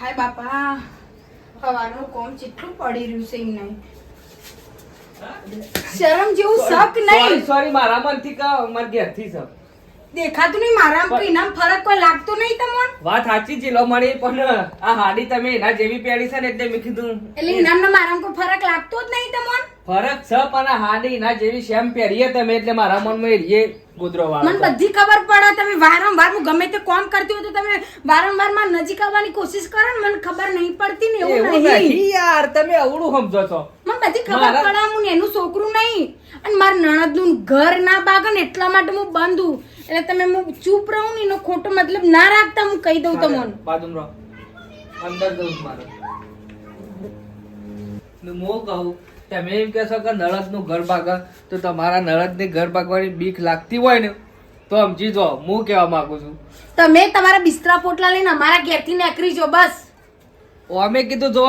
હાય બાપા. સવારનું કોમ કેટલું પડી રહ્યું છે એમ નહીં શરમ જેવું શક નહીં. સોરી મારા મનથી કહો મારા ઘેરથી શક. દેખાતું નહીં મારા કોઈ કઈના ફરક કોઈ લાગતો નહીં તમને? વાત સાચી છે લો મળી પણ આ હાડી તમે એના જેવી પહેરી છે ને એટલે મેં કીધું એટલે એના મારા કોઈ ફરક લાગતો જ નહીં તમને? ફરક છે પણ હાડી ના જેવી સેમ પહેરીએ તમે એટલે મારા મનમાં એ ગોદરો વાળો મને બધી ખબર પડે. તમે વારંવાર હું ગમે તે કોમ કરતી હોય તો તમે વારંવારમાં નજીક આવવાની કોશિશ કરો ને. મને ખબર નહીં પડતી ને એવું નહીં. યાર તમે અવળું સમજો છો. મને બધી ખબર પડે હું એનું છોકરું નહીં. અને મારા નણદનું ઘર ના બાગે ને એટલા માટે હું બંધ હું. એટલે તમે હું ચૂપ રહું ને એનો ખોટો મતલબ ના રાખતા હું કહી દઉં તમને. બાજુમાં રહો. અંદર દઉં મારો. હું કહું તમે એમ કહેશો કે નળદનું ઘર ભાગે તો તમારા નળદને ઘર ભાગવાની બીક લાગતી હોય ને તો સમજી જો હું કહેવા માંગુ છું. તમે તમારા બિસ્તરા પોટલા લઈને અમારા ઘેરથી નીકળી જો બસ. અમે કીધું જો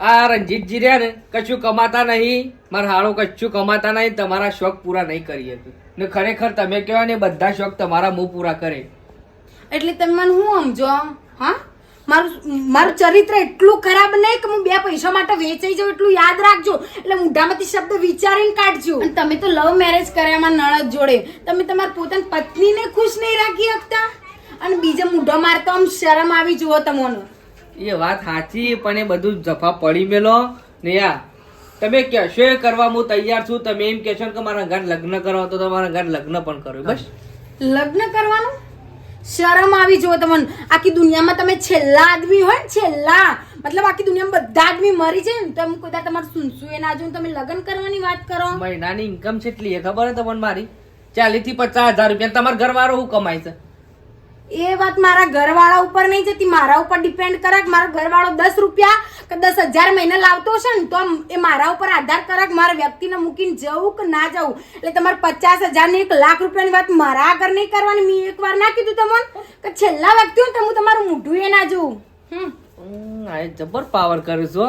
આ રણજીતજી રહ્યા ને કશું કમાતા નહીં મારા હાળો કશું કમાતા નહીં તમારા શોખ પૂરા નહીં કરી શકે ને ખરેખર તમે કહેવાય ને બધા શોખ તમારા મું પૂરા કરે. એટલે તમે મને હું સમજો હા? મારું મારું ચરિત્ર એટલું ખરાબ નહીં કે હું બે પૈસા માટે વેચાઈ જાઉં એટલું યાદ રાખજો. એટલે મોઢામાંથી શબ્દ વિચારીને કાઢજો. અને તમે તો લવ મેરેજ કર્યા મારા નણદ જોડે. તમે તમારી પોતાની પત્નીને ખુશ નહીં રાખી શકતા? અને બીજા મૂઢો મારતો આમ શરમ આવી જુઓ તમને. એ વાત સાચી પણ એ બધું જફા પડી મેલો. ને યા તમે કહેશો એ કરવા હું તૈયાર છું તમે એમ કહેશો ને કે મારા ઘર લગ્ન કરો તો તમારા ઘર લગ્ન પણ કરો બસ. લગ્ન કરવાનું? શરમ આવી જુઓ તમને. આખી દુનિયામાં તમે છેલ્લા આદમી હોય ને, છેલ્લા. મતલબ આખી દુનિયામાં બધા આદમી મરી જાય ને તમે કોઈ તમારે તમારું સુનસુએ ના જોઈને તમે લગ્ન કરવાની વાત કરો. મહિનાની ઇન્કમ કેટલી છે ખબર હે તમને મારી? ચાલીસથી પચાસ હજાર રૂપિયા તમારા ઘરવાળો શું કમાય છે? એ વાત મારા ઘરવાળા ઉપર નહીં જતી. મારા ઉપર ડિપેન્ડ કરે કે મારો ઘરવાળો દસ રૂપિયા કે દસ હજાર મહિને લાવતો હશે ને તો એ મારા ઉપર આધાર કરે કે મારા વ્યક્તિને મૂકીને જવું કે ના જવું એટલે તમારે પચાસ હજારની એક લાખ રૂપિયાની વાત મારા આગળ નહીં કરવાની. મેં એક વાર ના કીધું તમને કે છેલ્લા વ્યક્તિ હું ને તો હું તમારું મૂઢું એ ના હમ. હમ, આ જબર પાવર કરે છો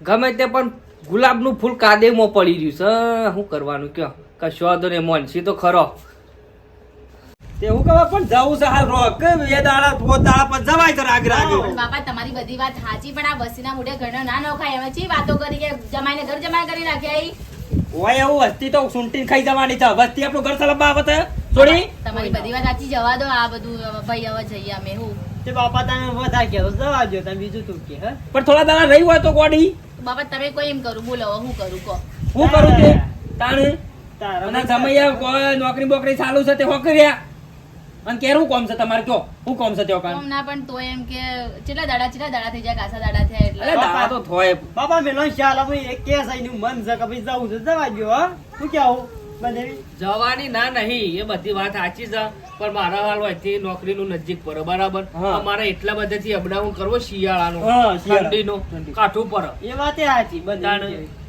ગમે તે પણ ગુલાબનું ફૂલ કાદેમાં પડી રહ્યું છે. શું કરવાનું કયો? કશો વાંધો નહીં મોનસી તો ખરો. તેવું કહેવા પણ જવું છે હાલ રોક બે દાડા પોત દાડા પણ જવાય તો રાગ રાગ પણ બાપા તમારી બધી વાત સાચી પણ આ બસીના મોઢે ઘણો ના નોખાય. એમાં ચી વાતો કરી કે જમાઈને ઘર જમાઈ કરી નાખ્યા ઈ? હોય એવું વસ્તી તો સુંટી ખાઈ જવાની છે. વસ્તી આપણું ઘર સલબા આવત છોડી. તમારી બધી વાત સાચી જવા દો આ બધું. ભાઈ હવે જઈએ અમે હું? તે બાપા તને વધારે કહેતો જવા દો તમે બીજું તું કે હે? પણ થોડા દાડા રહી હોય તો કોડી બાપા તમે કોઈ એમ કરું બોલો હું કરું કો હું કરું તે? તાણ? તારા જમૈયા કોઈ નોકરી બોકરી ચાલુ છે તે હો અને કેરું કોમ છે? તમારે કયો? હું કોમ છે ત્યાં કાન? ના પણ તો એમ કે કેટલા દાડા કેટલા દાડા થઈ જાય કાસા દાડા થયા અરે એટલે દાડા તો થોય. બાપા મેલો શાલ હવે એક કેસ આઈનું મન છે કે ભાઈ જાઉં છે. જવા ગયો હા. શું કેવું બનેવી. જવાની ના નહીં. એ બધી વાત સાચી છે. પણ મારા હાલ હોયથી નોકરીનું નજીક પડે બરાબર? હા. અમારે એટલા બધાથી અપડાઉન કરવો શિયાળાનું હા, શિયાળા. ઠંડીનું ઠંડી. કાઠું પડે. એ વાત સાચી બધા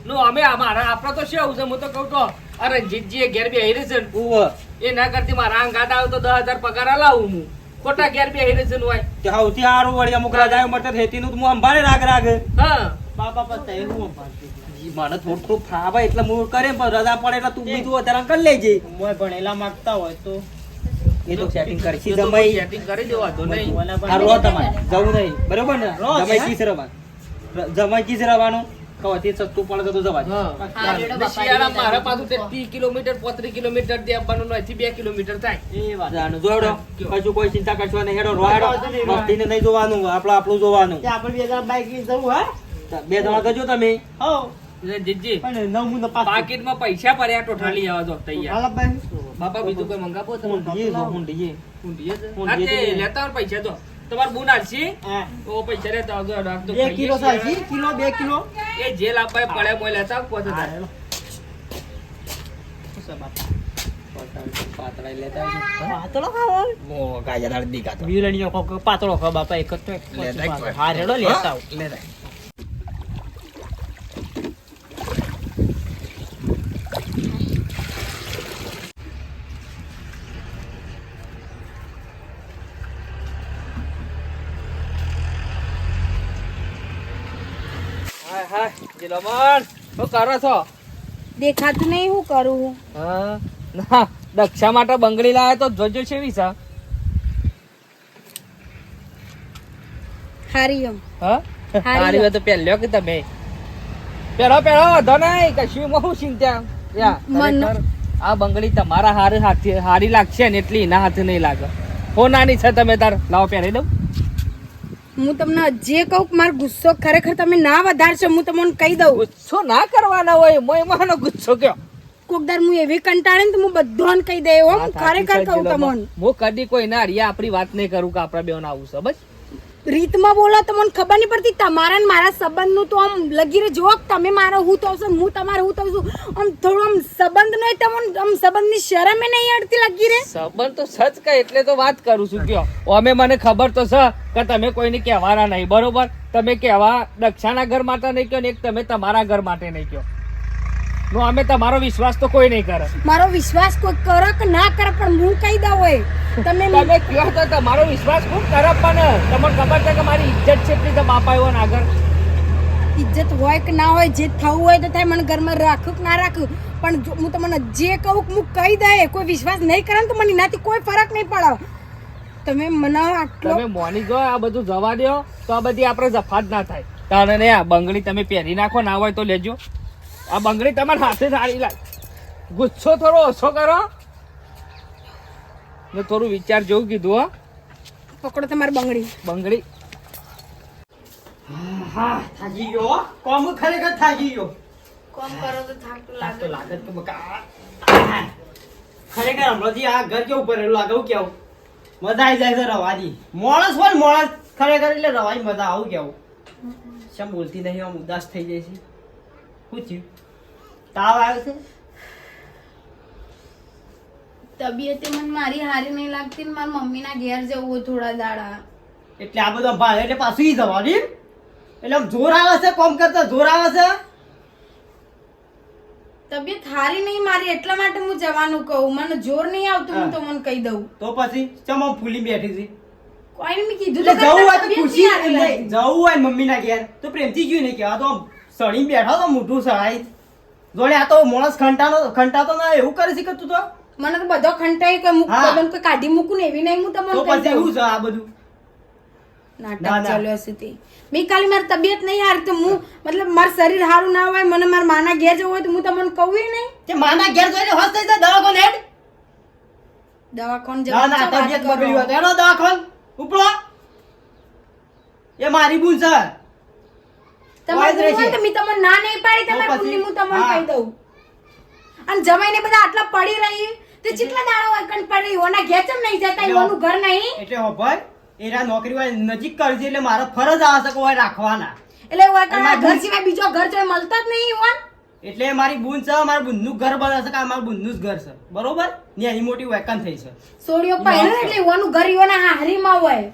નો અમે અમારા આપડે તો શું છે? હું તો કહું તો અરે એ ઘેર બે હેરી છે એ ના કરતી મારા અંગાત આવે તો દસ હજાર પગાર લાવું હું. ખોટા ઘેર બે હેરે છે ને હોય. તે સૌથી સારું વળી અમુક રાજા મળતા હેતી નું હું અંબાડે રાગ રાગ. હા. બાપા પતા એ હું ઈ મને થોડું થોડું ફાવે એટલે હું કરે પણ રજા પડે એટલે તું બીજું અત્યારે કરી લેજે. મોય ભણેલા માંગતા હોય તો. એ તો સેટિંગ કરશી તો જમાઈ. setting કરી દેવા તો નહીં. આ રો તમારે. જવું નહીં. બરોબર ને? જમાઈ હે? રવાનું જમાઈ ચીસ રવાનું? કવાથી સસ્તું પડે તો જવા રેડો રેડો મારા. પાછું ત્રીસ કિલોમીટર પોત્રીસ કિલોમીટરથી આવવાનું ને અહીંથી બે કિલોમીટર થાય. એ વાત. જાણું જોડો. કશું કોઈ ચિંતા કરશો નહીં હેડો રો હેડો. વાંધો નહીં, જોવાનું આપણે આપણું જોવાનું. આપણે બે જણા બાઈક લઈ જવું હા? બે જણા કરજો તમે. હો. જીજી પણ નવ મું પાસ પાકીટમાં પૈસા ભર્યા ટોટલી આવા જો તૈયાર. બાપા બીજું કોઈ મંગાવો તો. લેતા પૈસા તો. તમારે બુન આલશી તો પૈસા લેતા આવજો રાખજો બે કિલો સાલશી? કિલો બે કિલો? એ જે લાપાય પડે મોય લેતા પોતે થાય. પાતળા લેતા પાતળો ખાવો બાપા એક જ તો હારેડો લેતા લેતા આવો. લેતા આવો. હાય જીલામણ, શું કરો છો? દેખાતું નહીં હું કરું હા? ના દક્ષા માટે બંગડી લાવે તો જોજો છે. વિસા હારિયમ હા? હારી હારી તો પહેલ્યો કે તમે? પહેરો પહેરો વધો નહીં કશું માં હું ચિંતા આ બંગડી તમારા હારે હાથે હારી લાગશે ને એટલી એના હાથે નહીં લાગે. હો નાની છે તમે તાર લાવો પહેરી દઉં. હું તમને જે કહું મારો ગુસ્સો ખરેખર તમે ના વધારશો હું તમને કહી દઉં. ગુસ્સો ના કરવાના હોય મોય માનો ગુસ્સો કયો? કોક દર હું એવી કંટાળે ને તો હું બધાને કહી દે હો હું ખરેખર કહું તમને. હું કદી કોઈ ના રિયા આપણી વાત નહીં કરું કે આપણા બેન આવું છે બસ. રીતમાં બોલો, તો મને ખબર નહીં પડતી. તમારા ને મારા સંબંધનું તો આમ લગી રહે જો તમે મારો હું તો છું હું તમારો હું તો છું. આમ થોડું આમ સંબંધ નો તમને આમ સંબંધની શરમે નહીં અડતી લગી રે સંબંધ તો સચ કહે, એટલે તો વાત કરું છું, કયો. અમે મને ખબર તો છે કે તમે કોઈને કહેવાના નહીં, બરોબર? તમે કહેવા દક્ષાના ઘર માટે નહીં કહો ને એક તમે તમારા ઘર માટે નહીં કહો નો અમે તમારો વિશ્વાસ તો કોઈ નહીં કરે. મારો વિશ્વાસ કોઈ કરે કે ના કરે પણ હું કહી દઉં હોય. તમે તમે કહો તો તમારો વિશ્વાસ ખૂબ કરે પણ તમને ખબર છે કે મારી ઇજ્જત છે એટલી તો બાપા આવ્યો ને આગળ. ઇજ્જત હોય કે ના હોય જે થવું હોય તો થાય મને ઘરમાં રાખું કે ના રાખું. પણ જો હું તમને જે કહું કે હું કહી દે કોઈ વિશ્વાસ નહીં કરે તો મને એનાથી કોઈ ફરક નહીં પડે. તમે મને આટલો તમે મોની જો આ બધું જવા દો તો આ બધી આપણે જફાત ના થાય. તારે ને આ બંગડી તમે પહેરી નાખો ના હોય તો લેજો. આ બંગડી તમારા હાથે સારી લાગ ગુસ્સો થોડો ઓછો કરો. મેં થોડું વિચાર જોવું કીધું હો. પકડો તમારી બંગડી. બંગડી. હા થાકી ગયો કોમ ખરેખર થાકી ગયો. કોમ કરો તો થાકતું લાગે તો લાગે. તો બકા. ખરેખર હમણાંથી આ ઘર કેવું ભરેલું લાગે હું કેવું? મજા આવી જાય છે રવાજી મોણસ હોય મોળસ મોણસ ખરેખર એટલે રવાજી મજા આવું કેવું? શેમ બોલતી નહીં આમ ઉદાસ થઈ જાય છે. થયું તાવ આવ્યો છે? તબિયતે મને મારી હારી નહીં લાગતી ને મારા મમ્મીના ઘેર જવું થોડા દાડા. એટલે આ બધો ભાઈ એટલે પાછું ઈ જવાની એટલે આમ જોર આવે છે? કોમ કરતા જોર આવે છે? તબિયત હારી નહીં મારી એટલા માટે હું જવાનું કહું. મને જોર નહીં આવતું હું તો મને કહી દઉં. તો પછી ચમ ફૂલી બેઠી કોઈ કોઈને મેં કીધું જવું હોય તો લાગતી. જવું હોય મમ્મી મમ્મીના ઘેર તો પ્રેમથી ગયું નહીં કહેવા તો આમ સળીને બેઠો તો મોઢું સળાઈ જોડે આ તો માણસ ખંટાનો ખંટાતો ના એવું કરી શકે તું તો? મને તો બધો ખંટાઈ કે મૂક. બદન કોઈ કાઢી મૂકું ને એવી નહીં હું તમને તો પછી એવું છે આ બધું? નાટક ચાલ્યો છે તે. મેં કાલે મારી તબિયત નહીં હારી તો હું મતલબ મારું શરીર સારું ના હોય મને મારા માના ઘેર જવું હોય તો હું તમને કહું નહીં? કે માના ઘેર જોઈને હોશ થઈ જાય દવાખાને હેડ? દવાખાને ના જવું ના તબિયત બગડ્યું એનો દવાખાન. ઉપડો. એ મારી ભૂલ છે. તમારે હોય તો મેં તમને ના નહીં પાડી તો તમારી હું તમને કહી દઉં. અને જમાઈને બધા આટલા પડી રહી તે કેટલા દાડા હોય પડી ઓના ઘેર નહીં જતા? એટલે- ઓનું ઘર નહીં? એટલે હો ભાઈ નોકરી વાળી નજીક કરી છે એટલે મારો ફરજ આવે છે કે રાખવાના. એટલે હોય કણ આ એમાં ઘર સિવાય બીજો ઘર જોઈ મળતો જ નહીં ઓન? એટલે મારી બુન છે મારા બુનનું ઘર બને છે કે આ મારા બુનનું જ ઘર છે. બરોબર? ને મોટી વેકન થઈ છે. સોડિયો પહેરે એટલે ઓનું ઘર ઈઓના હારીમાં હોય.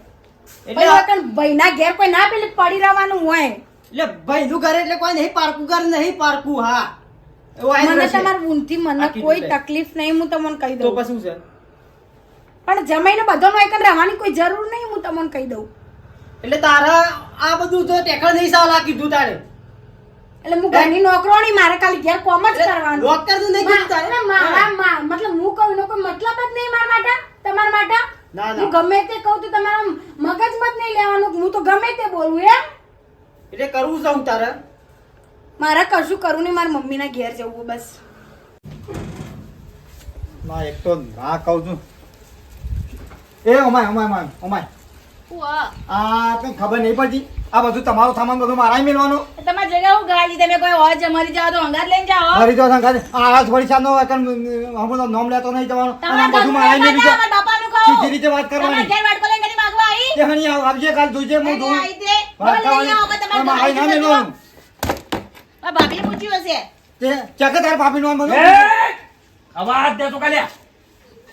એટલે વેકન ભાઈના ઘેર કોઈ ના પેલી પડી રહેવાનું હોય. એટલે ભાઈનું ઘર એટલે કોઈ નહીં પારકું ઘર નહીં પારકું હા. મને. તમારા ઊનથી મને કોઈ તકલીફ નહીં હું તમને કહી તો દઉં. પછી છે? પણ જમાઈને બધાનો એક રહેવાની કોઈ જરૂર નહીં હું તમને કહી દઉં. એટલે તારા આ બધું તો ટેકળ નહીં સાલા કીધું તારે એટલે હું ઘરની નોકરોણી મારે ખાલી ઘેર કોમ જ કરવાનું. ડોક્ટર તો નહીં કીધું તારે મારા મા- મતલબ હું કહું નો કોઈ મતલબ જ નહીં મારા માટે તમારા માટે. હું ગમે તે કહું તો તમારા મગજ મત નહીં લેવાનું હું તો ગમે તે બોલું એમ? એટલે કરવું છે હું તારે? મારે કશું કરવું નહીં મારા મમ્મીના ઘેર જવું બસ. ના એક તો ના કહું છું. એ અમાય અમાય અમાય અમાય આ કઈ ખબર નહીં પડતી. આ બધું તમારું સામાન બધું મારા મેળવાનું તમારે જગ્યા હું ગાડી તમે કોઈ હોય જમરી જાવ તો અંગાત લઈને જાઓ. ફરી તો સંઘાત આ આજ વળી સાનો હમણો નોમ લેતો નહીં જવાનું. અને બધું મારા મેળવી જાવ તમારા બાપાનું કહો. સીધી રીતે વાત તમારા કરવાની. ઘેર વાટકો લઈને ઘડી માંગવા આવી? તે હણી આવજે કાલ જોઈજે હું તે. વાત બોલ લઈ આવો, કરવાની. તમારે આઈ ના. આ ભાભી પૂછ્યું હશે. તે ચકે તાર ભાભી નો બધું અવાજ દે તો કાલ્યા.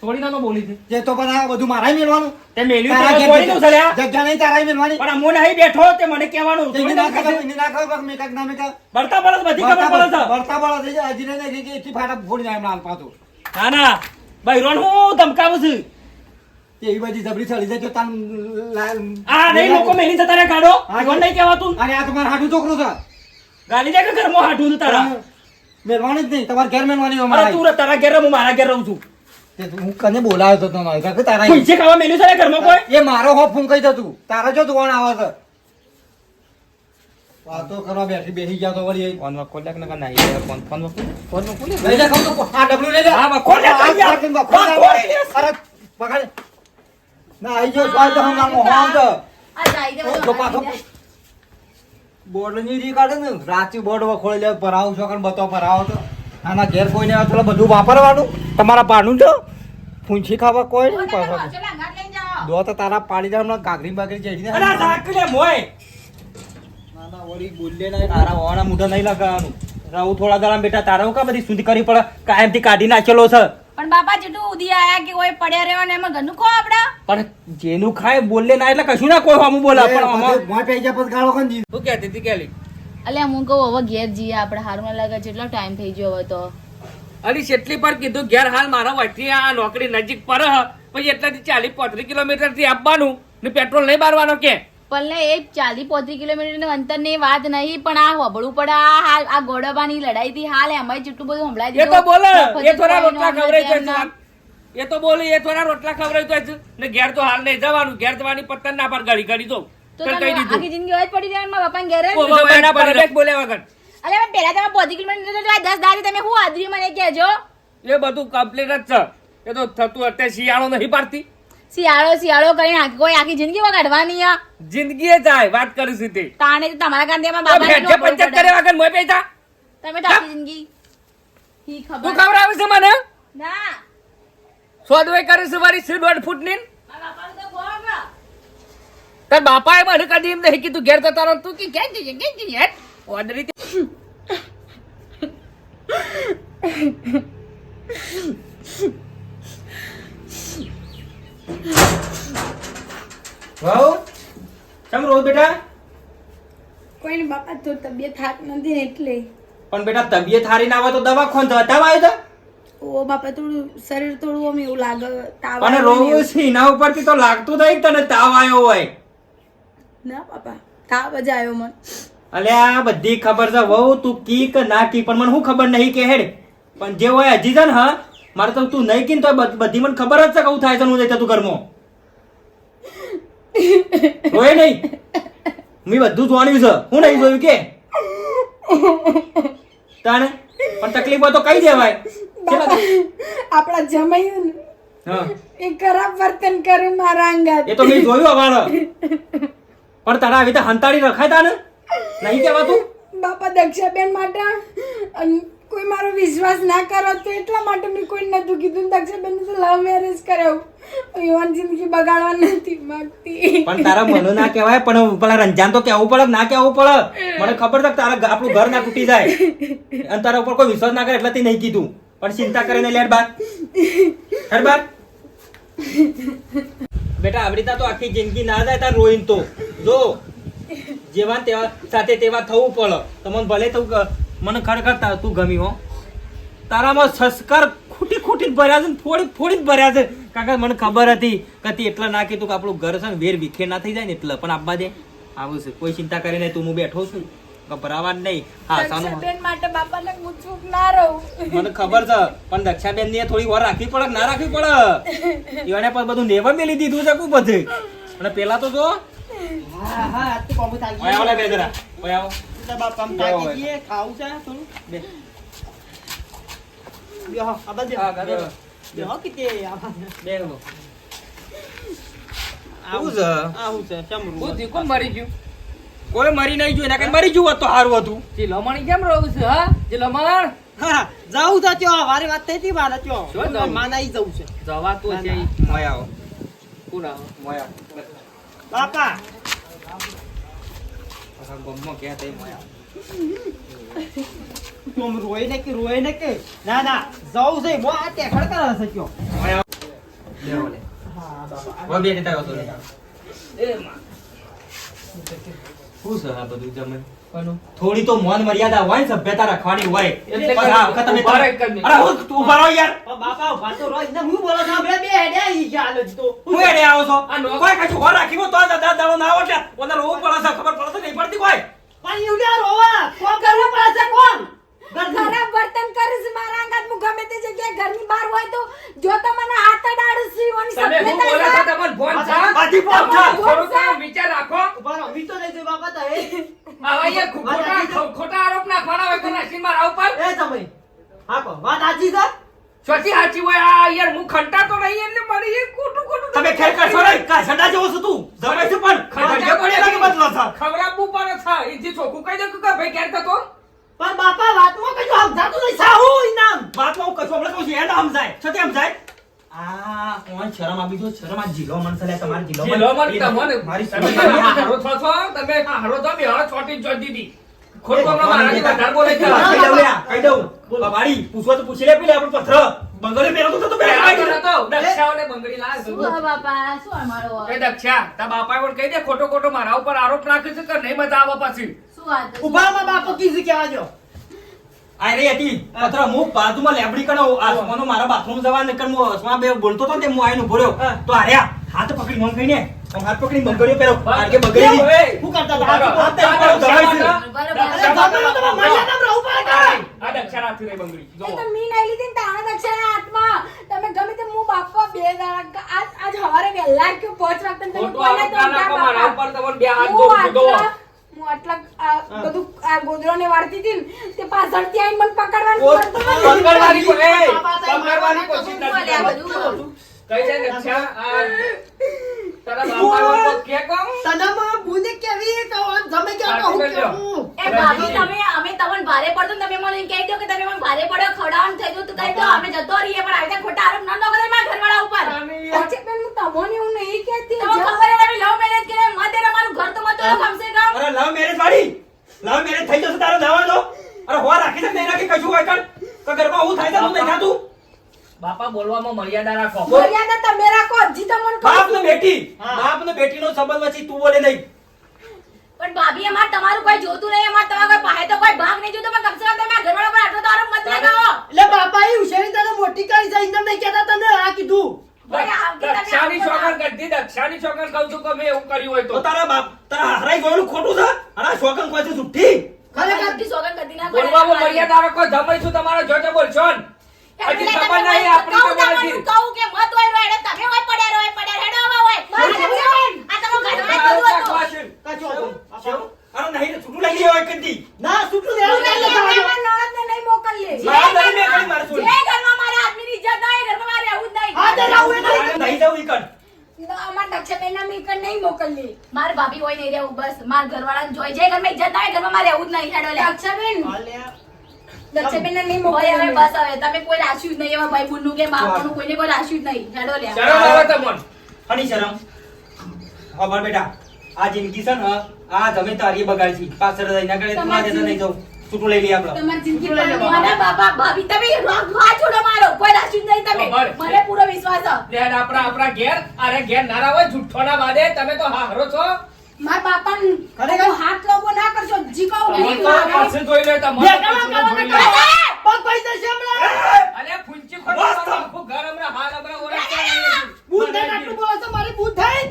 થોડી ના બોલી છે તે તો પણ આ બધું મારા મેળવાનું. તે મેલ્યું તારા તો ઘેરનું છે જગ્યા નહીં તારા મેળવાની. પણ હું નહીં બેઠો તે મને કહેવાનું. તે ના ના ખબર કહેશે. ના ખબર મે કાક ના મે કા બળતા બળત બધી ખબર પડે છે. બળતા બળત છે હજી નહીં કે એટલી ફાટા ફોડી જાય એમના હાલ પાછું. ના ના. રોણ હું ધમકાવું છું. એવી બધી જબરી ચડી જાય તો તાન આ નહીં લોકો મેલી જતા રે કાઢો હા, ઈવન નહીં કહેવાતું અરે આ તમાર હાડું છોકરો છે ગાલી દે કે ઘરમાં છું તારા મેળવાની જ નહીં તમાર ઘેર મેળવાની હોય મારા તું તારા ઘેર હું મારા ઘેર રહું છું તે હું કને બોલાવ્યો તો તને કાકે તારા પૈસે ખાવા મેલ્યું છે ને ઘરમાં કોઈ એ મારો હોપ ફૂંકાઈ જતું તારા જો ધોવાણ આવે છે વાતો કરવા બેઠી બેસી ગયા તો વળી ફોનમાં ખોલ્યા કે ગયા? ફોન ખોલ્યા? ફોનમાં ખોલ્યા? લઈ જા ખાવ તો આ ડબલું લઈ હા, લે, આ ખોલ લે. આ કેમ બા, ખોલ લે. ખોલ લે. અરે, પકડ. ના આઈ ગયો સ્વાદ હમ નામ હોમ તો આ જાય દે તો પાછો બોર્ડની રી કાઢે ને રાચી બોર્ડ વખોળી લે ભરાવું છો કે બતો ભરાવો તો. આના ઘેર કોઈ ને બધું વાપરવાનું. તમારા પાનું તો. ફૂંચી ખાવા કોઈ નહીં પાછો. દો તો તારા પાડી દે હમણાં કાકરી બાકરી ચડી મોય. ના ના વળી બોલે નહીં તારા ઓણા મુઢા નહીં લગાવાનું રાઉ થોડા દાડા બેટા તારા હું કાં બધી સુધી કરી પડે? કાયમથી કાઢી નાખેલો છે. પણ બાપા જેટલું ઉદી આયા કે કોઈ પડ્યા રહેવા ને એમાં ઘરનું ખો આપડા? પણ જેનું ખાય બોલે ના એટલે કશું ના કોઈ હમું બોલા પણ અમાર મોય પૈસા પછી ગાળો કન શું કહેતી હતી કેલી? અલ્યા હું કહું હવે ઘેર જઈએ આપણે. હારું ના લાગે જેટલો ટાઈમ થઈ ગયો હવે તો. અરે કેટલી પર કીધું ઘેર હાલ મારા વચ્ચે આ નોકરી નજીક પર પછી એટલાથી ચાલીસ પોત્રીસ કિલોમીટરથી આપવાનું ને પેટ્રોલ નહીં બારવાનો કે? પણ એ ચાલી પોત્રી કિલોમીટરનું અંતરની વાત નહીં પણ આ હોબળવું પડે આ હાલ આ ગોડબાની લડાઈ થી હાલ એમાં જેટલું બધું સંભળાય એ તો બોલે એ થોડા રોટલા ખવડાવી છે. એ તો બોલે એ થોડા રોટલા ખવડાવી તો છે. ને ઘેર તો હાલ નહીં જવાનું ઘેર જવાની પતન ના પર ઘડી કરી દો તો આખી જિંદગી હોય પડી જાય મારા ઘેર બોલ્યા વગર. અલ્યા પેલા તમે પોત્રીસ કિલોમીટર તો દસ દાડી તમે હું આદરી મને કહેજો? એ બધું કમ્પ્લીટ જ છે. એ તો થતું અત્યારે શિયાળો નહીં પાડતી. શિયાળો શિયાળો કરીને આખી કોઈ આખી જિંદગી કાઢવાની આ? જિંદગી જાય વાત કરીશું તે. તાણે તો તમારા તો બાબાને ભેંસે નોકરી પંચાયત પડે. વગર મોય પેતા તમે તો આખી જિંદગી ઈ તું ખબર. ખવડાવે છે મને? ના. સોદવાઈ છે મારી સી દોઢ બાપાને તો તાર બાપાએ મને કદી એમ નહીં કીધું ઘેર જતા રહો તું કે કે કે કે કે ઓર્ડરી વહુ કેમ રોજ બેટા? કોઈને બાપા તો તબિયત હાથ નથી એટલે. પણ બેટા તબિયત હારી ના હોય તો દવા ખોન તાવ આવ્યો તો. ઓ બાપા થોડું શરીર થોડું આમ એવું લાગે તાવ અને રોવું છે એના ઉપરથી તો લાગતું થાય તને તાવ આવ્યો હોય. ના બાપા તાવ જ આવ્યો મને. અલ્યા બધી ખબર છે વહુ તું કી કે ના કી પણ મને શું ખબર નહીં કે હેડ. પણ જે હોય હજી છે ને હા મારે તો તું નહીં કીન તો બધી મને ખબર જ છે કેવું થાય છે હું જઈ તું ઘરમાં. હોય નહીં? મેં બધું જોવાનું છે. હું નહીં જોયું કે? તાણે? પણ તકલીફ હોય તો કહી દેવાય. આપણા જમાયું એ ખરાબ વર્તન કર્યું મારા અંગાત. એ તો મેં જોયું અમારો પણ તારા આવી રીતે હંતાડી રખાય તાને નહીં કહેવાતું? બાપા દક્ષાબેન માટે કોઈ મારો વિશ્વાસ ના કરો તો એટલા માટે મેં કોઈ નતું કીધું. દક્ષાબેન તો લવ મેરેજ કરાવું. યુવાન જિંદગી બગાડવા નથી માંગતી. પણ તારા મનો ના કહેવાય, પણ પેલા રંજાન તો કહેવું પડે, ના કહેવું પડે. મને ખબર છે તારા આપણું ઘર ના તૂટી જાય. અને તારા ઉપર કોઈ વિશ્વાસ ના કરે એટલે નહીં કીધું. પણ ચિંતા કરીને લેટ બાર. હેડ બાર. બેટા, આવડી રીતના તો આખી જિંદગી ના જાય તાર રોઈન તો. જો જેવા તેવા સાથે તેવા થવું પડે. તમને ભલે થવું મને ખરેખર તા- તું ગમી હો. તારામાં સંસ્કાર ખૂટી ખૂટી જ ભર્યા છે ને ફોડી ફોડી જ ભર્યા છે. કારણ કે મને ખબર હતી કે તે એટલા ના કીધું કે આપણું ઘર છે ને વેર વિખેર ના થઈ જાય ને એટલે. પણ આપવા દે આવું છે. કોઈ ચિંતા કરી નહીં તું હું બેઠો છું. ગભરાવા જ નહીં. હા સાનું બેન માટે બાપાને હું ચૂપ ના રહું. મને ખબર છે પણ દક્ષાબેન ને થોડી વાર રાખવી પડે ના રાખવી પડે? એને પણ બધું નેવા મેલી દીધું છે કુ બધું. અને પેલા તો જો. હા હા તો કોમ થાકી ઓય આવો લે બે જરા. ઓય આવો. એટલે બાપા આમ બેહો થાકી ખાવું છે થોડું. બે. બેહો, આ બાજુ. હા, ગાડી બેહો. બેહો કે તે આ બાજુ. બે ગો. આવું છે? આવું છે ચમરું. શું કોણ મરી ગયું? કોઈ મરી નહીં જોયું એના મરી ગયું હોત તો સારું હતું. ચિલોમણી કેમ રહું છે હા? ચિલોમણ હા જાઉં તો ત્યો વારી વાત થઈ હતી મારે માનાઈ જવું છે. જવા તો છે ઈ. મોય આવો કોણ આવે? મોય આવો? બાપા. આખા ગામમાં થઈ મોય આવો તું રોય ને કે રોય ને કે ના ના જાઉં છે. મો આ ટેકડ કરે છે કયો. હા બે દેતા હતો એ માં. શું છે આ બધું જમે? થોડી તો મન મર્યાદા હોય ને સભ્યતા રાખવાની હોય. એટલે આ વખત તમે રહો. અરે હું તું ઊભા રહો યાર. બાપા ઊભા તો રહો. ને હું બોલો છો? બે બે હેડે ઈ ચાલે જ તો. હું હેડે આવો છો? કોઈ કશું ઘર રાખી હો તો દાદા દાડો ના આવો એટલે ઓને રોવું પડે છે ખબર પડે છે નહીં પડતી કોઈ પણ એવડ્યા રોવા કોણ કરવું પડે છે કોણ ખરાબ વર્તન કરીશ મારા અંગાત હું ગમે તે જગ્યાએ ઘરની બહાર હોય તો જો તો મને હાથ અડાડું સીવવાની તમે શું બોલો છો? સભ્યતા તમને ફોન છે? બધી ફોન છે. થોડુંક તમે વિચાર રાખો ઊભા રહો મી તો નહીં જોઈ બાપા તો એ આવા અહીંયા ખોટા ખોટા આરોપ નાખવાના હોય કોના અશ્વિન મારા ઉપર એ તમે હા કહો વાત સાચી છે ચોથી સાચી હોય આ યાર હું ખંટાતો નહીં એટલે મારી એ ખોટું ખોટું તમે ખેર કરશો ને કા સડા જેવો છું તું જમાઈ છું પણ ખબર ખબર પડે કે બદલો છે ખવડાવવું પડે છે એ જે ચોખ્ખું કહી દે કે ભાઈ ક્યારે થતો પણ બાપા વાતમાં કશું સમજાતું નહીં સાહુ ઇનામ વાતમાં હું કશું હમણાં કહું છું એને સમજાય છો તે સમજાય આ કોણ શરમ આપી દો શરમ આ જીલો મન છે લે તમારી જીલો જીલો મન તમને મારી તમે હારો છો છો? તમે હારો તો બે હારો છોટી જ જોઈ દીધી. ખોટું વધારે બોલે છે. કહી દઉં લ્યા, કહી દઉં. બોલો. વાડી પૂછવા તો પૂછી લે પેલે આપણું પથ્થર. બંગલે પહેરો તો તો પહેલા પહેલા તો દક્ષાઓને બંગડી લાવે શું બાપા શું અમારો એ દક્ષા પણ કહી દે ખોટો ખોટો મારા ઉપર આરોપ નાખ્યો છે કે નહીં મજા આવે પાછી. શું વાત છે? ઉભામાં બાપો કીધું કેવા જો આ રહી હતી. પથ્થર હું બાજુમાં લેબડી કણો આસમાનો મારા બાથરૂમ જવા નકર હું આસમા બે બોલતો તો ને તે હું આઈને ઊભો રહ્યો. તો આર્યા હાથ પકડી મમ કહીને હાથ પકડી બંગડીઓ પહેરો. કારણ કે બંગડી હું કરતા હતા? બરાબર. હાથ હાથ ઉપર દબાઈ છે. અરે ગમે તો તમે મર્યાદામાં રહો પડે કાંઈ. આ દક્ષરા રાખી રે બંગડી. જો તો મી નહીં લીધી ને તારા દક્ષિણા હાથમાં. તમે ગમે તે હું બાપા બે દાડા આજ આજ હવારે વેલા કે પાંચ વાગતા તમે કોઈને તો મારા ઉપર તમને બે હાથ જો. આટલા- હું આટલા આ બધું આ ગોદડાને વાળતી હતી ને તે પાછળથી આવીને મને પકડવાનું. પકડવાની કો- એ, બાપા સાહેબ, પકડવાની કોશિશ નથી બોલ્યા કરતો. બધું. કઈ છે દક્ષા આ. તારા બાપાએ કે કહું? તનામાં બુને કેવી કહો જમે કે સાચું કહું કરજો. કેવું? એ ભાભી તમે અમે તમને ભારે પડતો તમે મને કહી દો કે તમે મને ભારે પડ્યો ખવડાવવાનું થઈ ગયું તો કહી દો અમે જતો રહીએ પણ આવી ખોટા આરોપ ન લગાડો મારા ઘરવાળા ઉપર. અચ્છા, બેન, હું તમને એવું નહીં કહેતી. ખબર છે તમે લવ મેરેજ કર્યા મત મારું ઘર તો મત અરે લવ મેરેજ થઈ જશે તારો જવાનો અરે હોવા રાખી દે નહીં રાખી કશું હોય કર. તો ગરબા હું થાય તો નહીં થાતું. બાપા બોલવામાં મર્યાદા રાખો. મર્યાદા તમે રાખો જી તો મને બાપ ને બેટી. બાપ ને બેટી નો સંબંધ પછી તું બોલે નહીં. પણ ભાભી અમાર તમારું કોઈ જોતું નહીં અમાર તમારા કોઈ પાસે તો કોઈ ભાગ નહીં જોતો પણ કમસે કમ તમે ઘરવાળા પર આટલો તો આરોપ મત લગાવો. એટલે બાપા એ ઉશેરી તને મોટી કરી જાય ઇન્દમ નહીં કહેતા તને આ કીધું. દક્ષાની શોખન કરો. દક્ષાની શોખન કહું છું કે મેં એવું કર્યું હોય તો. તો તારા બાપ તારા હરાઈ ગયેલું ખોટું છે? આ શોકન કોઈ છે જુઠ્ઠી ખરેખર આપની સોગંદ કદી ના બોલવામાં પડે. મર્યાદા રાખો જમઈ છું તમારો જોજો બોલશો. હજી ખબર નહીં આપણી ખબર કહું કે મત હોય રો એટલે તમે હોય પડ્યા રહો, હોય પડ્યા હેડો આવા હોય. આ તમારો જ બધું હતું. કાચો હતો. અરે નહીં છૂટું લઈ લેવાય કદી ના છૂટું લેવું નહીં છૂટું લેવાનું. ને નહીં મોકલીએ. જે મારા ઘરે મેં ઘરમાં- કરી મારી છોડી. જે ઘરમાં મારા આદમીની ઇજ્જત નહીં એ ઘરમાં મારે આવું જ નહીં. હા, તે આવું નહીં. નહીં જવું ઈ કર તો અમારા દક્ષાબેનના મીકર નહીં મોકલીએ. માર ભાભી હોય નહીં રહેવું બસ. માર ઘરવાળાને જોઈ જે ઘરમાં ઇજ્જત ના ઘરમાં મારે રહેવું જ નહીં હેડો લે. દક્ષાબેન, અલ્યા. દક્ષાબેનને નહીં મોકલી હવે બસ હવે. તમે કોઈ રાખ્યું જ નહીં એવા ભાઈ બુનનું કે બાપાનું કોઈને કોઈ રાખ્યું જ નહીં હેડો લે. શરમ આવે તમને? હની શરમ. ખબર બેટા. આ જિંદગી છે ને આ તમે તારી બગાડી છે પાછળ જઈને કરે તમારે નહીં જવું. છૂટું લઈ લઈએ આપણે તમારી જિંદગી લઈ લે મને બાપા ભાભી તમે વાત છોડો મારો કોઈ રાખ્યું નહીં તમે મને પૂરો વિશ્વાસ છે લેડ આપણા આપણા ઘેર અરે ઘેર નારા હોય જુઠ્ઠોના વાદે તમે તો હા હરો છો માર બાપા ખરેખર? હાથ લોગો ના કરશો જીકો કહું તો લાગે. જોઈ લે લે. પગ પૈસા છે હમણાં. અલે ફૂંચી ખોટી આખો ઘર હમણાં હાલ હમણાં ઓરા બુદ્ધ નહીં. બોલો છો, મારી બુદ્ધ થઈ.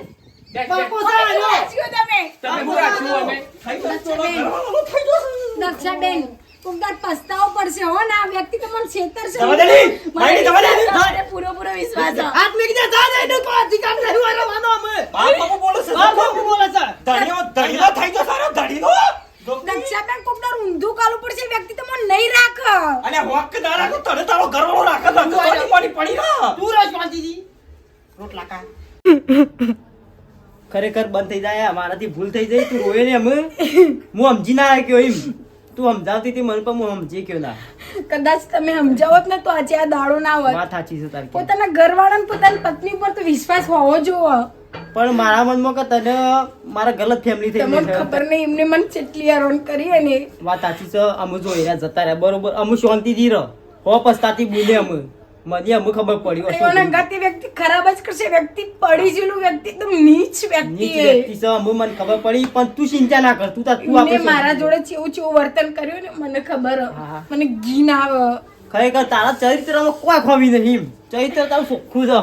બાપો. છે. રાખ્યું તમે તમે પૂરા રાખ્યું અમે થઈ તો કરો છે. દક્ષાબેન કોક દાડ પસ્તાવો પડશે હો ને. આ વ્યક્તિ તો મને છેતરશે. દે દે. મને પૂરો પૂરો વિશ્વાસ છે. હાથ મૂકી દે, જા નહીં, નહીં, કોઈ કામ નહીં. હોય રહેવાનો અમે. બાપ બાપુ બોલે છે બાપ બાપુ. બોલે છે. ધણીઓ ધણીનો થઈ ગયો સારો ધણીનો દક્ષાબેન ઊંધું કાલું પડશે. વ્યક્તિ તો મને નહીં રાખ. અને હોક ના રાખો તને તારો ઘરવાળો રાખે તો પાણી પડી ના તું. રોટલા. ખરેખર બંધ થઈ જાય મારાથી ભૂલ થઈ જાય તું રોય ને અમે. હું સમજી ના આવ્યો એમ. તું સમજાવતી હતી મને પણ હું સમજી ગયો ના કદાચ તમે સમજાવત ને તો આજે આ દાડો ના હોત વાત સાચી છે તારી પોતાના ઘરવાળાને પોતાની પત્ની પર તો વિશ્વાસ હોવો જોવો. પણ મારા મનમાં કે તને મારા ગલત ફેમિલી થઈ તમને ખબર નહીં એમને મને કેટલી હેરાન કરી ને વાત સાચી છે અમુ જો એના જતા રહ્યા. બરોબર અમે શાંતિથી રહો. હો પસ્તાતી બોલે અમે. મને અમુક ખબર પડી વસ્તુ એવાના ગાતી વ્યક્તિ ખરાબ જ કરશે. વ્યક્તિ પડી જેલું વ્યક્તિ એકદમ નીચ વ્યક્તિ નીચ. વ્યક્તિ છે અમે મને ખબર પડી પણ તું ચિંતા ના કર તું તું આપણે મારા જોડે ચેવું ચેવું વર્તન કર્યું ને મને ખબર. મને ઘી ના આવે. ખરેખર તારા ચરિત્રમાં કોઈ ખોમી નહીં ચરિત્ર તારું ચોખ્ખું છે.